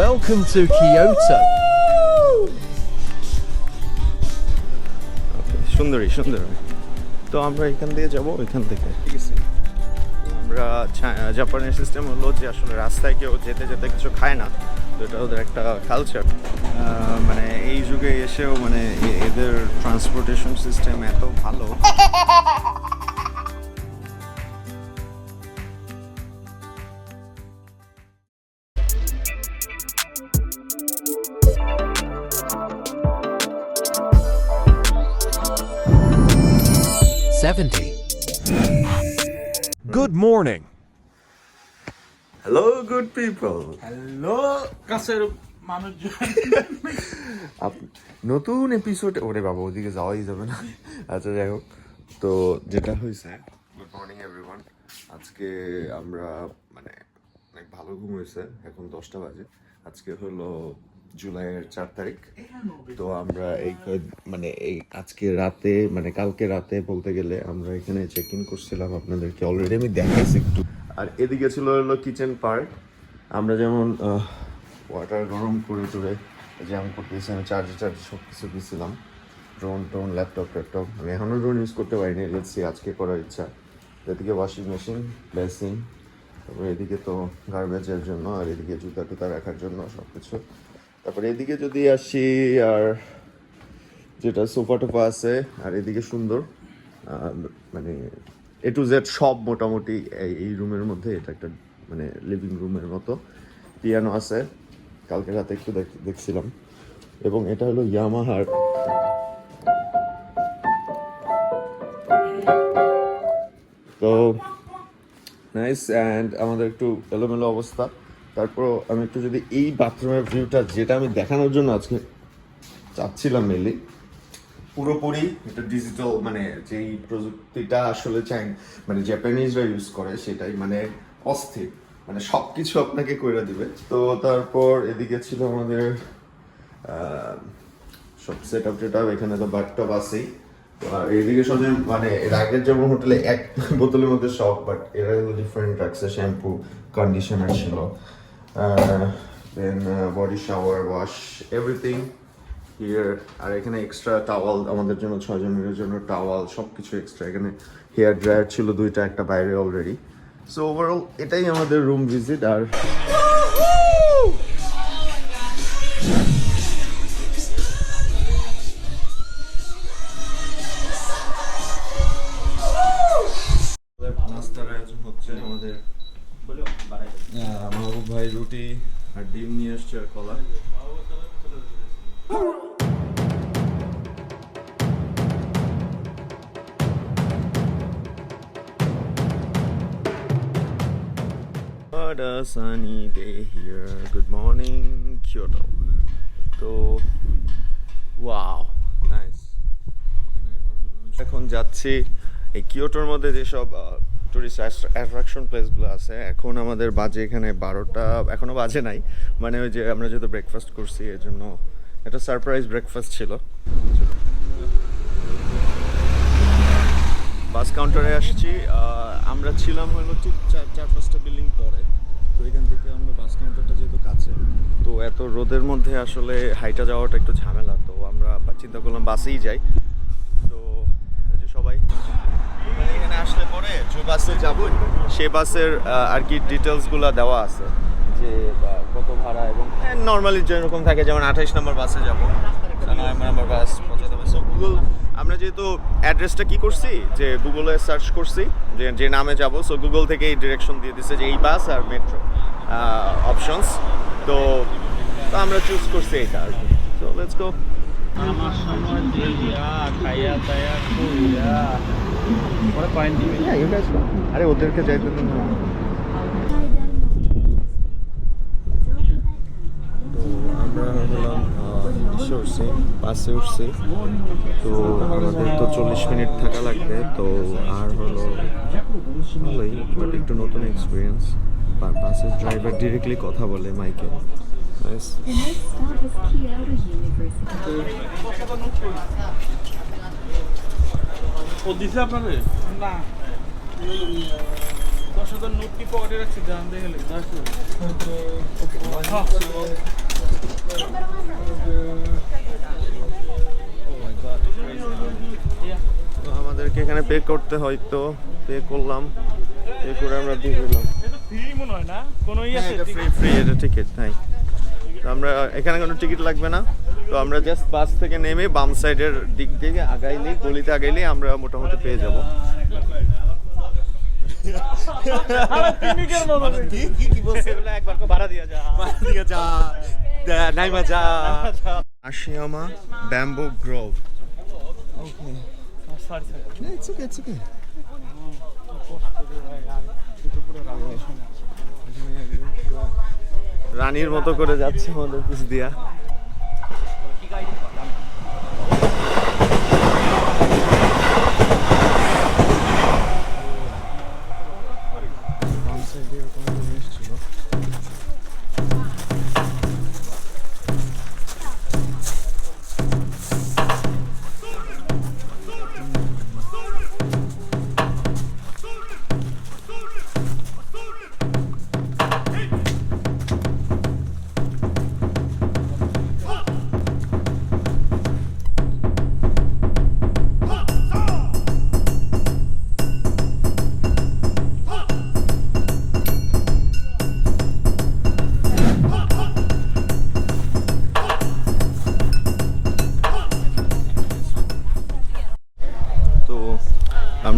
Welcome to Kyoto. সুন্দরী সুন্দরী। তো আমরা এখান দিয়ে যাব এখান থেকে। ঠিক আছে। আমরা জাপানের সিস্টেম হলো যে আসলে রাস্তায় কেউ যেতে যেতে কিছু খায় না। তো এটা ওদের একটা কালচার মানে এই যুগে এসেও মানে এদের ট্রান্সপোর্টেশন সিস্টেম এত ভালো। Seventy. Good morning. Hello good people hello কাছের মানুষজন। নতুন এপিসোড ওরে বাবা ওদিকে যাওয়াই যাবে না। আচ্ছা যাই হোক। তো যেটা হয়েছে গুড মর্নিং এভরিওয়ান আজকে আমরা মানে অনেক ভালো ঘুম হয়েছে। এখন দশটা বাজে। আজকে হলো জুলাইয়ের চার তারিখ। তো আমরা এই মানে এই আজকে রাতে মানে কালকে রাতে বলতে গেলে আমরা এখানে চেক ইন করছিলাম আপনাদেরকে। অলরেডি আমি দেখাইছি একটু। আর এদিকে ছিল হলো কিচেন পার্ট আমরা যেমন ওয়াটার গরম করে টুরে জ্যাম করতেছি আমি চার্জে চার্জ সব কিছু দিয়েছিলাম ড্রোন টোন ল্যাপটপ ট্যাপটপ আমি এখনও ড্রোন ইউজ করতে পারিনি। লেটসি আজকে করার ইচ্ছা। এদিকে ওয়াশিং মেশিন বেসিন তারপরে এদিকে তো গার্বেজের জন্য আর এদিকে জুতা টুতা রাখার জন্য সব কিছু তারপরে এদিকে যদি আসি, আর যেটা সোফা টোফা আছে, আর এদিকে সুন্দর মানে এ টু জেড সব মোটামুটি এই- রুমের মধ্যে, এটা একটা মানে লিভিং রুমের মতো। পিয়ানো আছে, কালকে রাতে একটু দেখ- দেখছিলাম। এবং এটা হলো ইয়ামাহার তো নাইস অ্যান্ড আমাদের একটু এলোমেলো অবস্থা। তারপর আমি একটু যদি এই বাথরুমের ভিউটা যেটা আমি দেখানোর জন্য আজকে চাচ্ছিলাম মেনলি পুরোপুরি এটা ডিজিটাল মানে যেই প্রযুক্তিটা আসলে চাই মানে জাপানিজরা ইউজ করে সেটাই মানে অস্থির মানে সব কিছু আপনাকে করে দিবে। তো তারপর এদিকে ছিল আমাদের সব সেট আপ টেট এখানে তো বাথটব আছেই। আর এদিকে সব মানে এর আগের যেমন হোটেলে এক বোতলের মধ্যে সব বাট এরা ডিফারেন্ট রাখছে শ্যাম্পু কন্ডিশনার ছিল। Then body shower wash everything here আর এখানে এক্সট্রা টাওয়াল আমাদের জন্য ছয়জনের জন্য টাওয়াল সব কিছু এক্সট্রা এখানে হেয়ার ড্রায়ার ছিল দুইটা, একটা বাইরে অলরেডি সো ওভারঅল এটাই আমাদের রুম ভিজিট আর রুটি আর ডিম নিয়ে আসছে আর কলা What a sunny day here. Good morning, Kyoto. তো ওয়াও নাইস এখন যাচ্ছি এই কিয়োটোর মধ্যে যেসব টুরিস্ট অ্যাট্রাকশন প্লেসগুলো আছে। এখন আমাদের বাজে এখানে বারোটা এখনও বাজে নাই। মানে ওই যে আমরা যেহেতু ব্রেকফাস্ট করছি এর জন্য একটা সারপ্রাইজ ব্রেকফাস্ট ছিল। বাস কাউন্টারে আসছি। আমরা ছিলাম হলো ঠিক চার চার পাঁচটা বিল্ডিং পরে। তো এখান থেকে আমরা বাস কাউন্টারটা যেহেতু কাছে, তো এত রোদের মধ্যে আসলে হাইটা যাওয়াটা একটু ঝামেলা। তো আমরা চিন্তা করলাম বাসেই যাই। তো সবাই এখানে আসলে পরে বাসে যাব, সে বাসের আর কি ডিটেলসগুলো দেওয়া আছে। যে কত ভাড়া এবং নর্মালি যেরকম থাকে, যেমন আঠাইশ নম্বর বাসে যাব। নম্বর বাস গুগল আমরা যেহেতু অ্যাড্রেসটা কি করছি, যে গুগলে সার্চ করছি, যে যে নামে যাব সো গুগল থেকে এই ডিরেকশন দিয়ে দিচ্ছে যে এই বাস আর মেট্রো অপশনস তো তো আমরা চুজ করছি এটা আর কি। সো লেটস গো আমার সময় দিয়া, খাইয়া দাইয়া কইয়া দিবে। আরে ওদেরকে যাইতে না। উঠছি বাসে উঠছি। তো আমাদের তো চল্লিশ মিনিট থাকা লাগবে। তো আর হলো ভালোই বাট একটু নতুন এক্সপিরিয়েন্স বাসের ড্রাইভার ডিরেক্টলি কথা বলে মাইকে। Nice The next stop is Kyoto University. ও দিছে আপনারে? না। সাথে নোটটি পকেটে রাখছি? জান দেখে তো আমাদেরকে এখানে পে করতে হয় তো পে করলাম পে করে আমরা দিয়ে দিলাম এটা ফ্রি মনে হয় না? কোনো ই আছে? ফ্রি ফ্রি এটা টিকিট নাই তো আমরা এখানে কোনো টিকিট লাগবে না। তো আমরা জাস্ট বাস থেকে নেমে বাম সাইডের দিক থেকে আগাইলেই গলিতে আগাইলেই আমরা মোটামুটি পেয়ে যাব। কি কি বলছে একবার করে ভাড়া দিয়া যা নাই মজা আশিয়ামা bamboo grove sorry sorry it's okay it's okay রানীর মতো করে যাচ্ছে আমাদের পিছ দিয়া।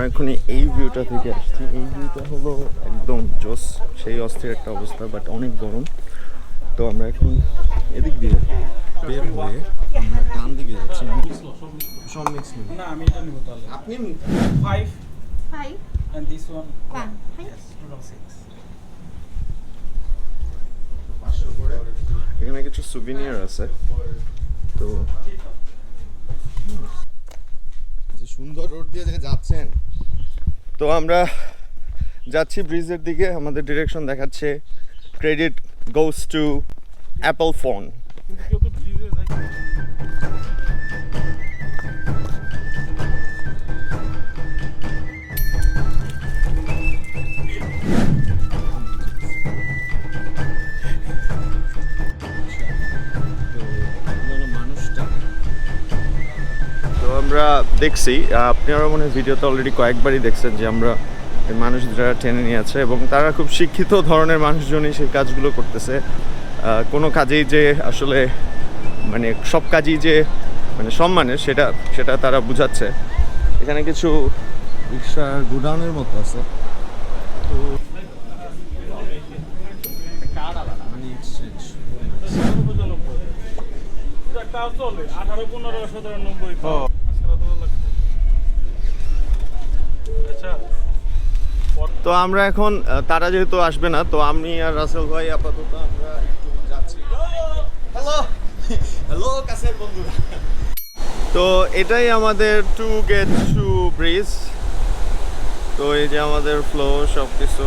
আমরা এখন এই ভিউটা থেকে আসছি। এই ভিউটা হলো একদম জোস সেই অস্থির একটা অবস্থা বাট অনেক গরম। তো আমরা এখন এদিক দিয়ে বের হয়ে আমরা ডান দিকে যাচ্ছি। সব মিক্স না আমি এটা নিব তাহলে। আপনি 5 Five, and this one? One, yes total 6 এখানে কিছু সুভিনিয়ার আছে। তো যে সুন্দর রোড দিয়ে যাচ্ছেন। তো আমরা যাচ্ছি ব্রিজের দিকে আমাদের ডিরেকশন দেখাচ্ছে credit goes to Apple phone আমরা দেখছি আপনারা মনে হয় ভিডিওতে অলরেডি কয়েকবারই দেখছেন যে আমরা মানুষ যারা টেনে নিয়ে আছে এবং তারা খুব শিক্ষিত ধরনের মানুষজনই সেই কাজগুলো করতেছে। কোনো কাজেই যে আসলে মানে সব কাজই যে মানে সম্মানের সেটা সেটা তারা বুঝাচ্ছে। এখানে কিছু রিক্সা গুডাউনের মতো আছে। তো মানে আঠারো পনেরো সতেরো নব্বই আজকাল তো লাগছে আচ্ছা তো আমরা এখন তারা যেহেতু আসবে না তো আমি আর রাসেল ভাই আপাতত আমরা একটু যাচ্ছি। হ্যালো হ্যালো কাছের বন্ধুরা। তো এটাই আমাদের টু গেট টু ব্রিজ তো এই যে আমাদের ফ্লো সব কিছু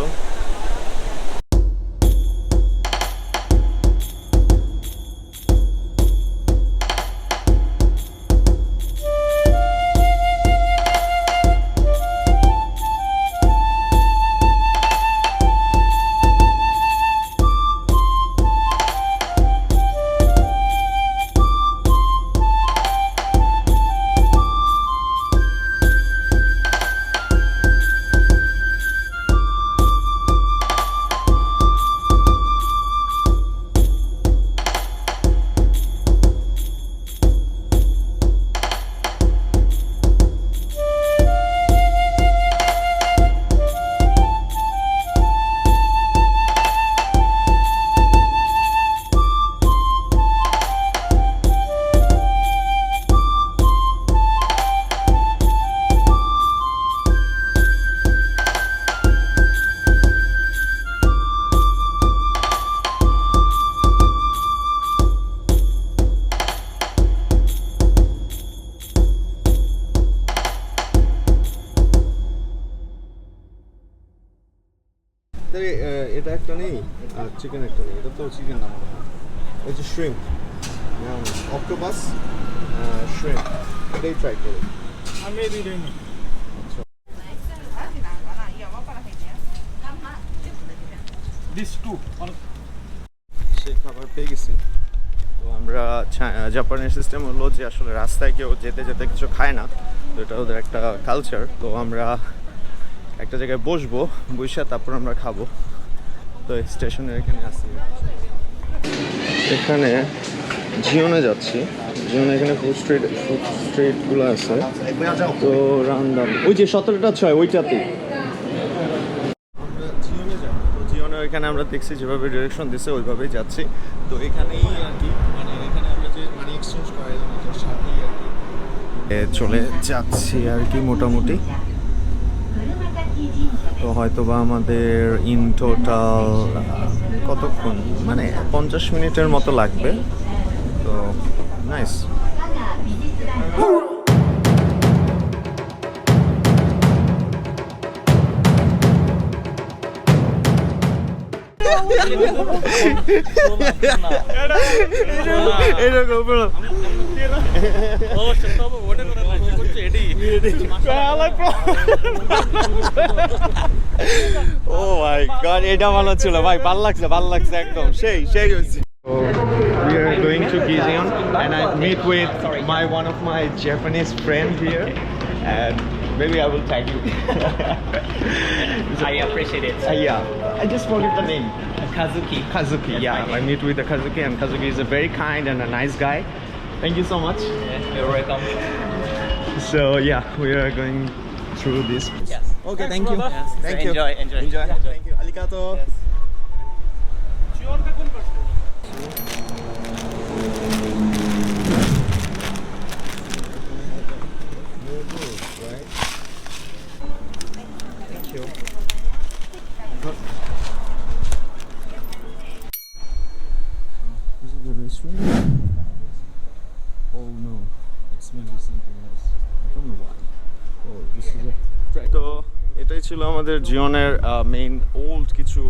তাহলে এটা একটা নেই? আর চিকেন একটা নেই। এটা তো চিকেন না মনে হয়। এই যে শ্রিম্প অক্টোপাস শ্রিম্প এটাই ট্রাই করো। আমি এই দুইটাই নিই. On- সেই খাবার পেয়ে গেছি। তো আমরা জাপানের সিস্টেম হলো যে আসলে রাস্তায় কেউ যেতে যেতে কিছু খায় না। তো এটা ওদের একটা কালচার তো আমরা একটা জায়গায় বসবো বসে তারপর আমরা খাব। তো স্টেশনের এখানে আসি এখানে জিওনে যাচ্ছি। জিওনে এখানে ফুড স্ট্রিট ফুড স্ট্রিটগুলো আছে। তো রান্দাম ওই যে সতেরোটা ছয় ওইটাতে আমরা যাব। তো জিওনে এখানে আমরা দেখছি যেভাবে ডিরেকশন দিছে ওইভাবেই যাচ্ছি। তো এখানেই আর কি মানে এখানে আমরা যে মানি এক্সচেঞ্জ করাই ওটার সাথেই আর কি চলে যাচ্ছি আর কি মোটামুটি। তো হয়তো বা আমাদের ইন টোটাল কতক্ষণ? মানে পঞ্চাশ মিনিটের মতো লাগবে। তো নাইস এরকম Oh, shut up. What is it? করছে এডি ও মাই গড এটা ভালো ছিল ভাই ভালো লাগছে ভালো লাগছে একদম সেই সেই হয়েছে we are going to Gizeon and I meet with my one of my Japanese friend here and maybe I will tag you. I appreciate it. Uh, yeah, I just forget the name. Kazuki. Kazuki, yeah. I meet with the Kazuki and Kazuki is a very kind and a nice guy. Thank you so much. You're welcome. So yeah, we are going through this. Yes. Okay, thank you. Yes. Thank So you. enjoy, enjoy. Enjoy. Yeah. Thank you. Arigato. Yes. ছিল আমাদের জিওনের main old কিছু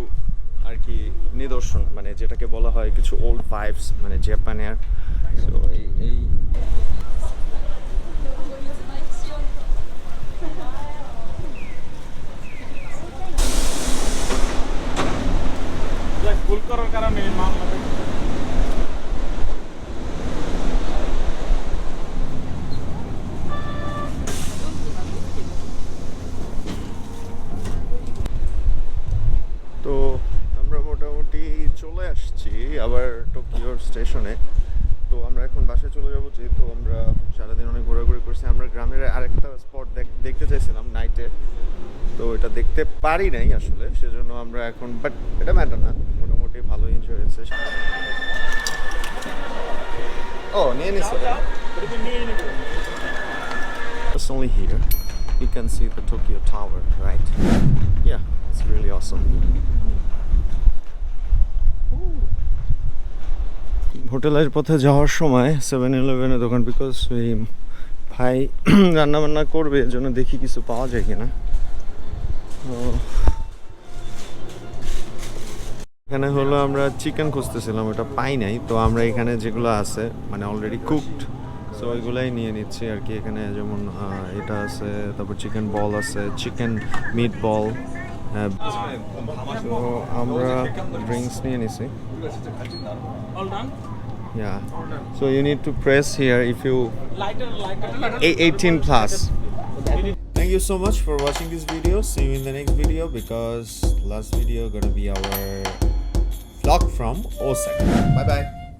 আর কি নিদর্শন মানে যেটাকে বলা হয় কিছু ওল্ড ভাইবস মানে জাপানের এই এই ভুল করার কারণে মামলা তো আমরা মোটামুটি চলে আসছি আবার টোকিওর স্টেশনে তো আমরা এখন বাসায় চলে যাব যেহেতু আমরা সারাদিন অনেক ঘোরাঘুরি করছি। আমরা গ্রামের আরেকটা স্পট দেখতে চাইছিলাম নাইটে তো এটা দেখতে পারি নাই আসলে সেজন্য আমরা এখন বাট এটা ম্যাটার না মোটামুটি ভালো এনজয় হয়েছে। ও নিয়ে নিচ্ছে Just only here, you can see the Tokyo Tower, right? Yeah, it's really awesome. হোটেলের পথে যাওয়ার সময় সেভেন ইলেভেনের দোকান বিকজ ওই ভাই রান্না বান্না করবে এর জন্য দেখি কিছু পাওয়া যায় কিনা। এখানে হলো আমরা চিকেন খুঁজতেছিলাম, ওটা পাই নাই। তো আমরা এখানে যেগুলো আছে মানে অলরেডি কুকড সো ওইগুলাই নিয়ে নিচ্ছি আর কি। এখানে যেমন এটা আছে, তারপর চিকেন বল আছে চিকেন মিট বল তো আমরা ড্রিঙ্কস নিয়ে নিছি All done? Yeah. So you need to press here if you Lighter, lighter. A- 18 plus. Thank you so much for watching this video. See you in the next video because last video gonna be our vlog from Osaka. Bye bye.